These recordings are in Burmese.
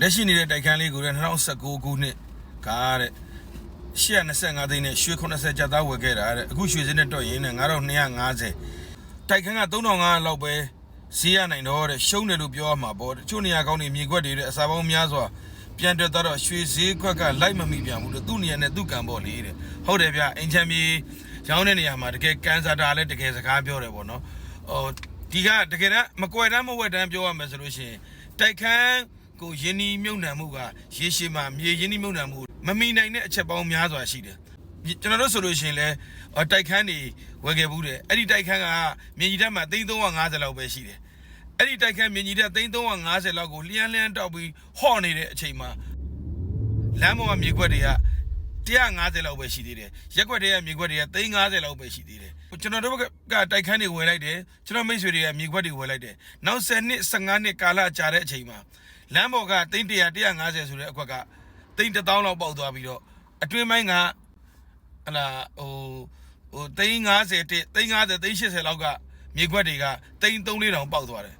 လက်ရှိနေတဲ့တိုက်ခန်းလေးကိုလည်း2019ခုနှစ်ကတဲ့125သိန်းနဲ့ရွှေ80ကျပ်သားဝယ်ခဲ့တာတဲ့အခုရွှေစင်းနဲ့တွက်ရင်းနဲ့9250တိုက်ခန်းက3500လောက်ပဲဈေးရနိုင်တော့တဲ့ရှုံးတယ်လို့ပြောရမှာပေါ့တချို့နေရာကောင်းတွေမြေခွက်တွေတဲ့အစာပေါင်းများစွာပြန်တက်တော့ရွှေဈေးခွက်ကလိုက်မမိပြန်ဘူးလို့သူ့နေရာနဲ့သူ့ကံပေါ့လေတဲ့ဟုတ်တယ်ဗျအိမ်ချမ်းမြေရောင်းတဲ့နေရာမှာတကယ်ကန်ဆာတာလည်းတကယ်စကားပြောတယ်ပေါ့နော်ဟိုဒီကတကယ်တော့မကွယ်တမ်းမဝက်တမ်းပြောရမယ်ဆိုလို့ရှိရင်တိုက်ခန်း ကိုယင်းနီမြုံနှံမှုကရေရှည်မှာမြေယင်းနီမြုံနှံမှုမမီနိုင်တဲ့အချက်ပေါင်းများစွာရှိတယ်ကျွန်တော်တို့ဆိုလို့ရှိရင်လည်းတိုက်ခန်းတွေဝယ်ခဲ့ဘူးတယ်အဲ့ဒီတိုက်ခန်းကမြေကြီးတက်မှာ3350လောက်ပဲရှိတယ်အဲ့ဒီတိုက်ခန်းမြင်ကြီးတဲ့3350လောက်ကိုလျန်းလျန်းတောက်ပြီးဟော့နေတဲ့အချိန်မှာလမ်းပေါ်ကမြေခွက်တွေက150လောက်ပဲရှိသေးတယ်ရက်ခွက်တွေကမြေခွက်တွေက350လောက်ပဲရှိသေးတယ်ကျွန်တော်တို့ကတိုက်ခန်းတွေဝယ်လိုက်တယ်ကျွန်တော်မိတ်ဆွေတွေကမြေခွက်တွေဝယ်လိုက်တယ်နောက်10နှစ်15နှစ်ကာလကြာတဲ့အချိန်မှာ လမ်းပေါ်က300 150ဆိုတဲ့အခွက်က3000လောက်ပေါက်သွားပြီးတော့အတွင်းပိုင်းကဟလာဟိုဟို350တိ350 380လောက်ကမြေခွက်တွေက3 3 4တောင်ပေါက်သွားတယ်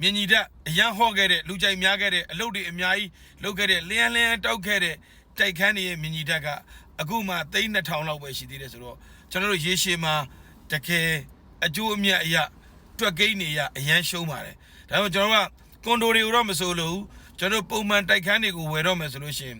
မြင်ကြီးတဲ့အရန်ဟော့ခဲ့တဲ့လူကြိုက်များခဲ့တဲ့အလုပ်တွေအများကြီးလုပ်ခဲ့တဲ့လျန်းလျန်းတောက်ခဲ့တဲ့တိုက်ခန်းတွေရဲ့မြင်ကြီးတက်ကအခုမှ3200လောက်ပဲရှိသေးတယ်ဆိုတော့ကျွန်တော်တို့ရေရှည်မှာတကယ်အကျိုးအမြတ်အရာတွက်ကိန်းနေရအရန်ရှုံးပါတယ်ဒါပေမဲ့ကျွန်တော်က ကွန်ဒိုတွေကိုတော့မဆိုလို့ကျွန်တော်ပုံမှန်တိုက်ခန်းတွေကိုဝယ်တော့မယ်ဆိုလို့ရှိရင်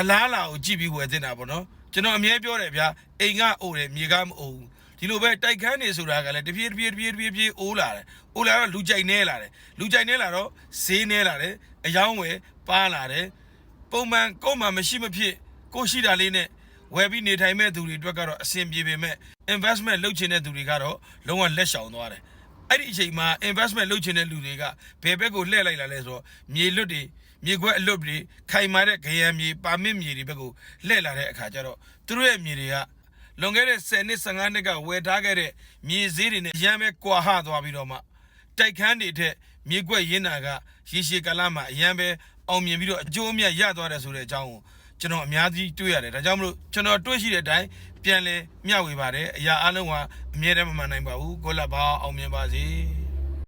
အလားလာကိုကြည့်ပြီးဝယ်သင့်တာပေါ့နော်ကျွန်တော်အမြဲပြောတယ်ဗျာအိမ်ကအိုတယ်မြေကမအိုဘူးဒီလိုပဲတိုက်ခန်းနေဆိုတာကလည်းတပြေးတပြေးတပြေးတပြေးတပြေးအိုးလာတယ်အိုးလာတော့လူကြိုက်နေလာတယ်လူကြိုက်နေလာတော့ဈေးနေလာတယ်အယောင်းဝယ်ပါလာတယ်ပုံမှန်ကိုယ်မှမရှိမဖြစ်ကိုရှိတာလေးနဲ့ဝယ်ပြီးနေထိုင်မဲ့သူတွေအတွက်ကတော့အဆင်ပြေပေမဲ့ investment လုပ်ချင်တဲ့သူတွေကတော့လုံးဝလက်ရှောင်သွားတယ် အဲ့ဒီအချိန်မှာ investment လုပ်ချင်တဲ့လူတွေကဘယ်ဘက်ကိုလှည့်လိုက်လာလဲဆိုတော့မြေလွတ်တွေမြေခွက်အလွတ်တွေခိုင်မာတဲ့ခရံမြေပါမစ်မြေတွေဘက်ကိုလှည့်လာတဲ့အခါကျတော့သူတို့ရဲ့မြေတွေကလွန်ခဲ့တဲ့10နှစ်15နှစ်ကဝယ်ထားခဲ့တဲ့မြေဈေးတွေနဲ့ရမ်းပဲကွာဟသွားပြီးတော့မှတိုက်ခန်းတွေထက်မြေကွက်ရင်းနာကရေရှည်ကာလမှာအရန်ပဲအောင်မြင်ပြီးတော့အကျိုးအမြတ်ရသွားတယ်ဆိုတဲ့အကြောင်းကို ကျွန်တော်အများကြီးတွေ့ရတယ်ဒါကြောင့်မလို့ကျွန်တော်တွေ့ရှိတဲ့အတိုင်းပြန်လဲမျှဝေပါတယ်အရာအလုံးကအမြဲတမ်းမမှန်နိုင်ပါဘူးကိုလပ်ပါအောင်မြင်ပါစေ